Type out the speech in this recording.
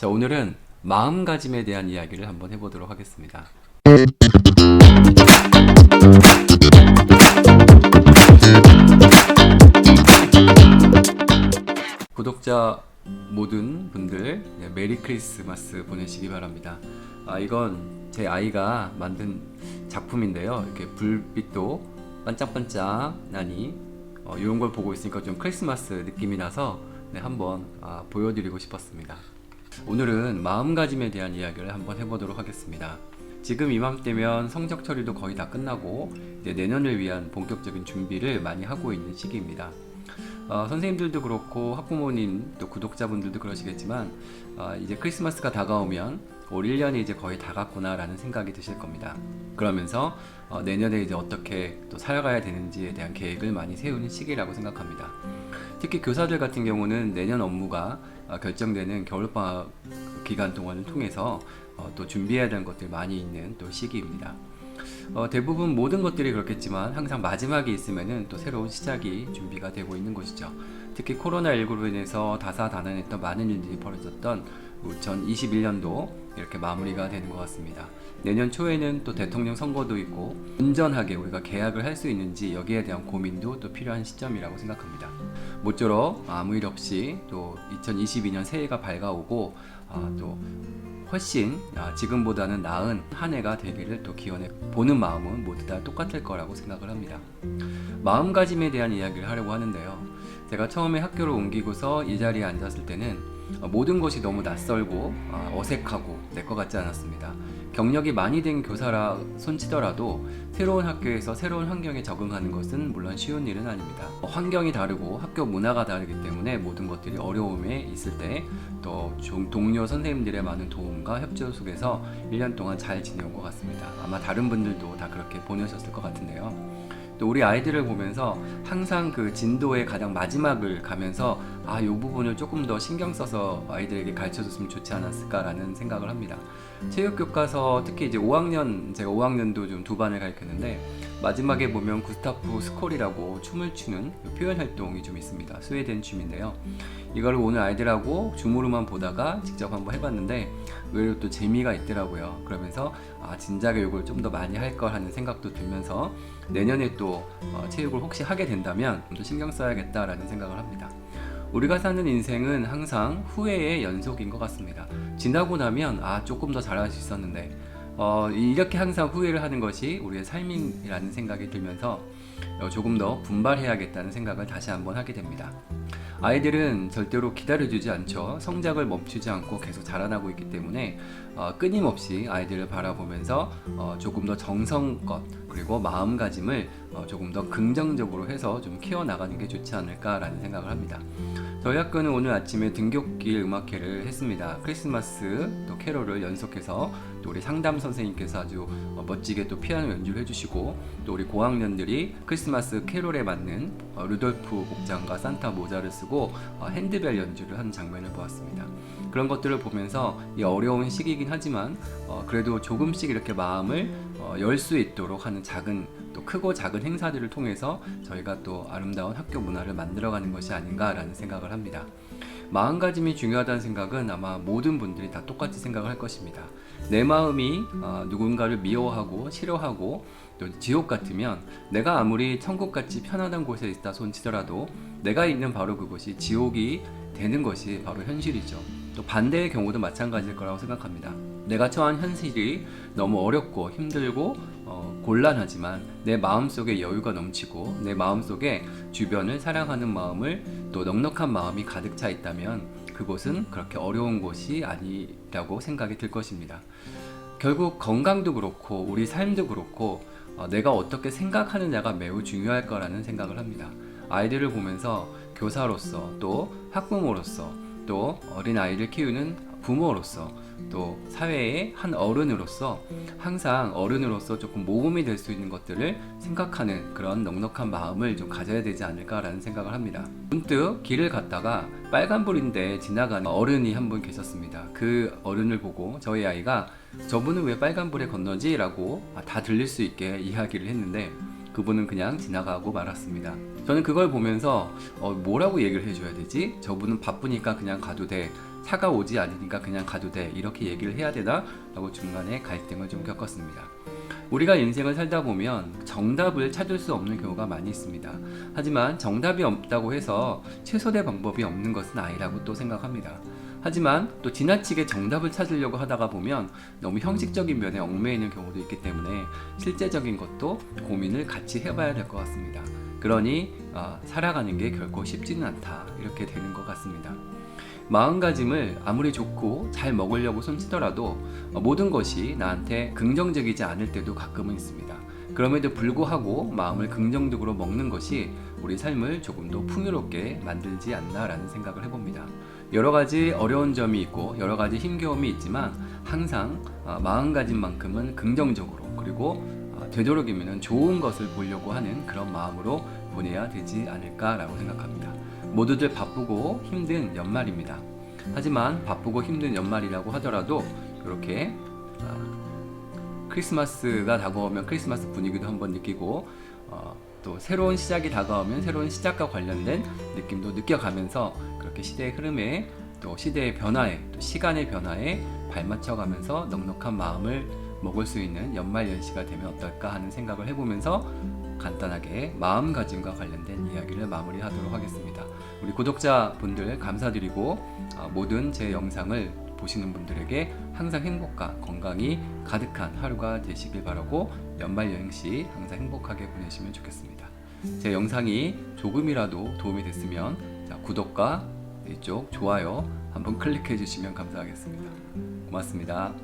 자, 오늘은 마음가짐에 대한 이야기를 한번 해보도록 하겠습니다. 구독자 모든 분들 네, 메리 크리스마스 보내시기 바랍니다. 아, 이건 제 아이가 만든 작품인데요. 이렇게 불빛도 반짝반짝 나니 어, 이런 걸 보고 있으니까 좀 크리스마스 느낌이 나서 네, 한번 아, 보여드리고 싶었습니다. 오늘은 마음가짐에 대한 이야기를 한번 해보도록 하겠습니다. 지금 이맘때면 성적 처리도 거의 다 끝나고 이제 내년을 위한 본격적인 준비를 많이 하고 있는 시기입니다. 어, 선생님들도 그렇고 학부모님 또 구독자분들도 그러시겠지만 어, 이제 크리스마스가 다가오면 올 1년이 이제 거의 다 갔구나 라는 생각이 드실 겁니다. 그러면서 어, 내년에 이제 어떻게 또 살아가야 되는지에 대한 계획을 많이 세우는 시기라고 생각합니다. 특히 교사들 같은 경우는 내년 업무가 어, 결정되는 겨울방학 기간 동안을 통해서 어, 또 준비해야 되는 것들이 많이 있는 또 시기입니다. 어, 대부분 모든 것들이 그렇겠지만 항상 마지막에 있으면은 또 새로운 시작이 준비가 되고 있는 것이죠. 특히 코로나19로 인해서 다사다난했던 많은 일들이 벌어졌던 2021년도 이렇게 마무리가 되는 것 같습니다. 내년 초에는 또 대통령 선거도 있고 온전하게 우리가 계약을 할 수 있는지 여기에 대한 고민도 또 필요한 시점이라고 생각합니다. 모쪼록 아무 일 없이 또 2022년 새해가 밝아오고 아, 또 훨씬 아, 지금보다는 나은 한 해가 되기를 또 기원해 보는 마음은 모두 다 똑같을 거라고 생각을 합니다. 마음가짐에 대한 이야기를 하려고 하는데요. 제가 처음에 학교를 옮기고서 이 자리에 앉았을 때는 어, 모든 것이 너무 낯설고 아, 어색하고 내 것 같지 않았습니다. 경력이 많이 된 교사라 손치더라도 새로운 학교에서 새로운 환경에 적응하는 것은 물론 쉬운 일은 아닙니다. 어, 환경이 다르고 학교 문화가 다르기 때문에 모든 것들이 어려움에 있을 때 또 동료 선생님들의 많은 도움과 협조 속에서 1년 동안 잘 지내온 것 같습니다. 아마 다른 분들도 다 그렇게 보내셨을 것 같은데요. 또 우리 아이들을 보면서 항상 그 진도의 가장 마지막을 가면서 아, 이 부분을 조금 더 신경 써서 아이들에게 가르쳐 줬으면 좋지 않았을까라는 생각을 합니다. 체육 교과서 특히 이제 5학년 제가 5학년도 좀 두 반을 가르쳤는데 마지막에 보면 구스타프 스콜이라고 춤을 추는 표현 활동이 좀 있습니다. 스웨덴 춤인데요. 이걸 오늘 아이들하고 줌으로만 보다가 직접 한번 해봤는데 의외로 또 재미가 있더라고요. 그러면서 아 진작 이걸 좀 더 많이 할 걸 하는 생각도 들면서 내년에 또 어, 체육을 혹시 하게 된다면 좀 더 신경 써야겠다라는 생각을 합니다. 우리가 사는 인생은 항상 후회의 연속인 것 같습니다. 지나고 나면 아 조금 더 잘할 수 있었는데 어, 이렇게 항상 후회를 하는 것이 우리의 삶이라는 생각이 들면서 어, 조금 더 분발해야겠다는 생각을 다시 한번 하게 됩니다. 아이들은 절대로 기다려주지 않죠. 성장을 멈추지 않고 계속 자라나고 있기 때문에 어, 끊임없이 아이들을 바라보면서 어, 조금 더 정성껏 그리고 마음가짐을 어, 조금 더 긍정적으로 해서 좀 키워나가는 게 좋지 않을까라는 생각을 합니다. 저희 학교는 오늘 아침에 등굣길 음악회를 했습니다. 크리스마스 또 캐롤을 연속해서 또 우리 상담 선생님께서 아주 어, 멋지게 또 피아노 연주를 해주시고 또 우리 고학년들이 크리스마스 캐롤에 맞는 어, 루돌프 복장과 산타 모자를 쓰고 어, 핸드벨 연주를 하는 장면을 보았습니다. 그런 것들을 보면서 이 어려운 시기이긴 하지만 어, 그래도 조금씩 이렇게 마음을 어, 열 수 있도록 하는 작은 또 크고 작은 행사들을 통해서 저희가 또 아름다운 학교 문화를 만들어가는 것이 아닌가라는 생각을 합니다. 마음가짐이 중요하다는 생각은 아마 모든 분들이 다 똑같이 생각을 할 것입니다. 내 마음이 어, 누군가를 미워하고 싫어하고 또 지옥 같으면 내가 아무리 천국같이 편안한 곳에 있다 손치더라도 내가 있는 바로 그곳이 지옥이 되는 것이 바로 현실이죠. 또 반대의 경우도 마찬가지일 거라고 생각합니다. 내가 처한 현실이 너무 어렵고 힘들고 어, 곤란하지만 내 마음속에 여유가 넘치고 내 마음속에 주변을 사랑하는 마음을 또 넉넉한 마음이 가득 차 있다면 그곳은 그렇게 어려운 곳이 아니라고 생각이 들 것입니다. 결국 건강도 그렇고 우리 삶도 그렇고 어, 내가 어떻게 생각하느냐가 매우 중요할 거라는 생각을 합니다. 아이들을 보면서 교사로서 또 학부모로서 또 어린 아이를 키우는 부모로서 또 사회의 한 어른으로서 항상 어른으로서 조금 모범이 될 수 있는 것들을 생각하는 그런 넉넉한 마음을 좀 가져야 되지 않을까라는 생각을 합니다. 문득 길을 갔다가 빨간불인데 지나가는 어른이 한 분 계셨습니다. 그 어른을 보고 저희 아이가 저분은 왜 빨간불에 건너지? 라고 다 들릴 수 있게 이야기를 했는데 그분은 그냥 지나가고 말았습니다. 저는 그걸 보면서 어, 뭐라고 얘기를 해줘야 되지? 저분은 바쁘니까 그냥 가도 돼. 차가 오지 않으니까 그냥 가도 돼 이렇게 얘기를 해야 되나 라고 중간에 갈등을 좀 겪었습니다. 우리가 인생을 살다 보면 정답을 찾을 수 없는 경우가 많이 있습니다. 하지만 정답이 없다고 해서 최선의 방법이 없는 것은 아니라고 또 생각합니다. 하지만 또 지나치게 정답을 찾으려고 하다가 보면 너무 형식적인 면에 얽매이는 경우도 있기 때문에 실제적인 것도 고민을 같이 해봐야 될 것 같습니다. 그러니 아, 살아가는 게 결코 쉽지는 않다 이렇게 되는 것 같습니다. 마음가짐을 아무리 좋고 잘 먹으려고 손쓰더라도 어, 모든 것이 나한테 긍정적이지 않을 때도 가끔은 있습니다. 그럼에도 불구하고 마음을 긍정적으로 먹는 것이 우리 삶을 조금 더 풍요롭게 만들지 않나라는 생각을 해봅니다. 여러 가지 어려운 점이 있고 여러 가지 힘겨움이 있지만 항상 어, 마음가짐만큼은 긍정적으로 그리고 어, 되도록이면 좋은 것을 보려고 하는 그런 마음으로 보내야 되지 않을까라고 생각합니다. 모두들 바쁘고 힘든 연말입니다. 하지만 바쁘고 힘든 연말이라고 하더라도 이렇게 아, 크리스마스가 다가오면 크리스마스 분위기도 한번 느끼고 어, 또 새로운 시작이 다가오면 새로운 시작과 관련된 느낌도 느껴가면서 그렇게 시대의 흐름에 또 시대의 변화에 또 시간의 변화에 발맞춰가면서 넉넉한 마음을 먹을 수 있는 연말 연시가 되면 어떨까 하는 생각을 해보면서 간단하게 마음가짐과 관련된 이야기를 마무리하도록 하겠습니다. 우리 구독자분들 감사드리고 아, 모든 제 영상을 보시는 분들에게 항상 행복과 건강이 가득한 하루가 되시길 바라고 연말 여행 시 항상 행복하게 보내시면 좋겠습니다. 제 영상이 조금이라도 도움이 됐으면 자, 구독과 이쪽 좋아요 한번 클릭해 주시면 감사하겠습니다. 고맙습니다.